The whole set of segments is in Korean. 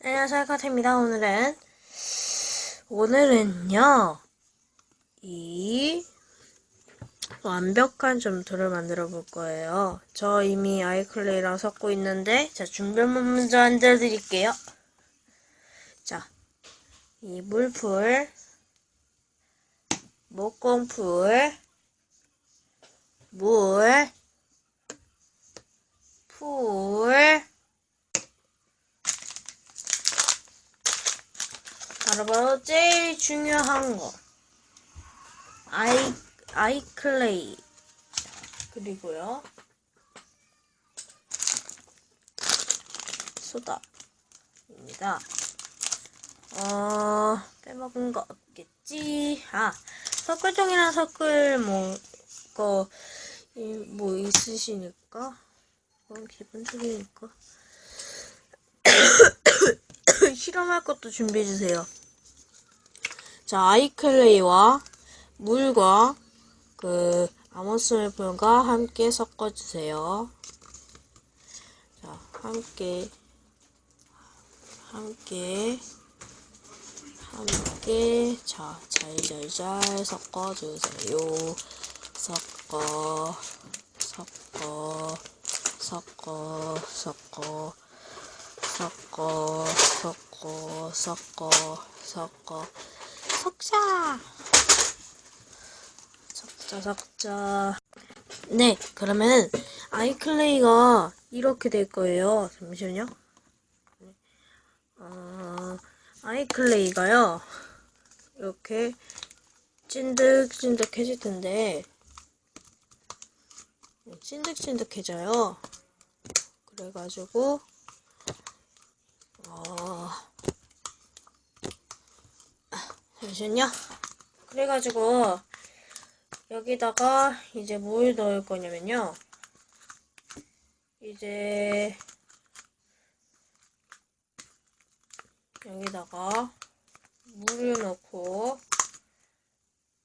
네, 안녕하세요, 카트입니다. 오늘은, 오늘은요, 이, 완벽한 점토를 만들어 볼 거예요. 저 이미 아이클레이랑 섞고 있는데, 자, 준비물 먼저 만들어 드릴게요. 자, 이 물풀, 목공풀, 물, 풀, 바로바로 제일 중요한 거. 아이, 아이클레이. 자, 그리고요. 소다입니다. 어, 빼먹은 거 없겠지? 아, 석글종이랑 석글 뭐, 거, 이, 뭐 있으시니까? 그건 기본적이니까. 실험할 것도 준비해 주세요. 자, 아이클레이와 물과 그 아몬스밀 풀과 함께 섞어주세요. 자, 함께, 함께, 함께, 자, 잘잘잘 섞어주세요. 섞어, 섞어, 섞어, 섞어. 섞어, 섞어, 섞어, 섞어, 섞자! 섞자, 섞자. 네, 그러면은, 아이클레이가 이렇게 될 거예요. 잠시만요. 어, 아이클레이가요, 이렇게 찐득찐득해질 텐데, 찐득찐득해져요. 그래가지고, 어, 잠시만요. 그래가지고, 여기다가 이제 뭘 넣을 거냐면요. 이제, 여기다가 물을 넣고,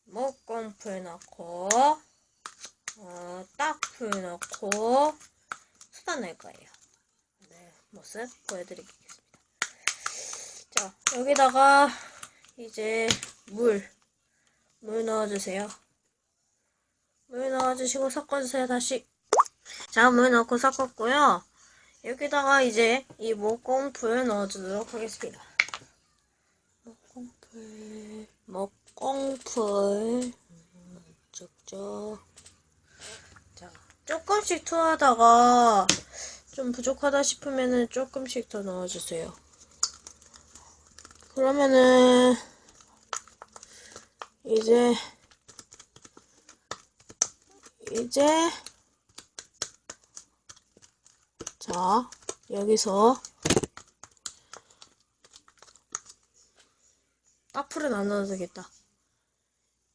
목공풀 넣고, 어, 딱풀 넣고, 낼 거예요. 네, 모습 보여드리겠습니다. 자, 여기다가 이제 물, 물 넣어주세요. 물 넣어주시고 섞어주세요, 다시. 자, 물 넣고 섞었고요. 여기다가 이제 이 목공풀 넣어주도록 하겠습니다. 목공풀, 목공풀, 쭉쭉. 자, 조금씩 투하다가 좀 부족하다 싶으면은 조금씩 더 넣어주세요. 그러면은 이제 이제 자 여기서 앞으로 안 넣어도 되겠다.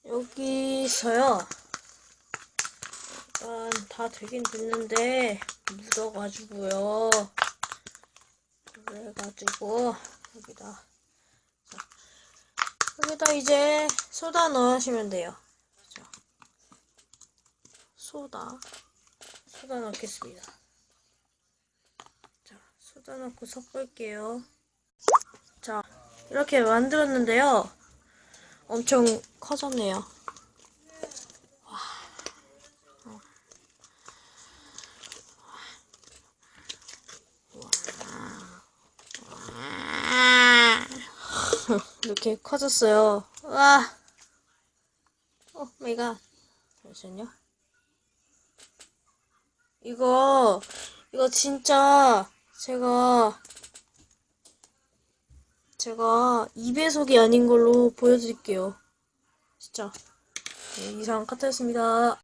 여기서요. 일단 다 되긴 됐는데 묻어가지고요. 그래가지고 여기다 여기다 이제 소다 넣으시면 돼요. 자, 소다. 소다 넣겠습니다. 자, 소다 넣고 섞을게요. 자, 이렇게 만들었는데요. 엄청 커졌네요. 이렇게 커졌어요. 와. 오 마이 갓. 잠시만요. 이거, 이거 진짜 제가, 제가 2배속이 아닌 걸로 보여드릴게요. 진짜. 네, 이상 카트였습니다.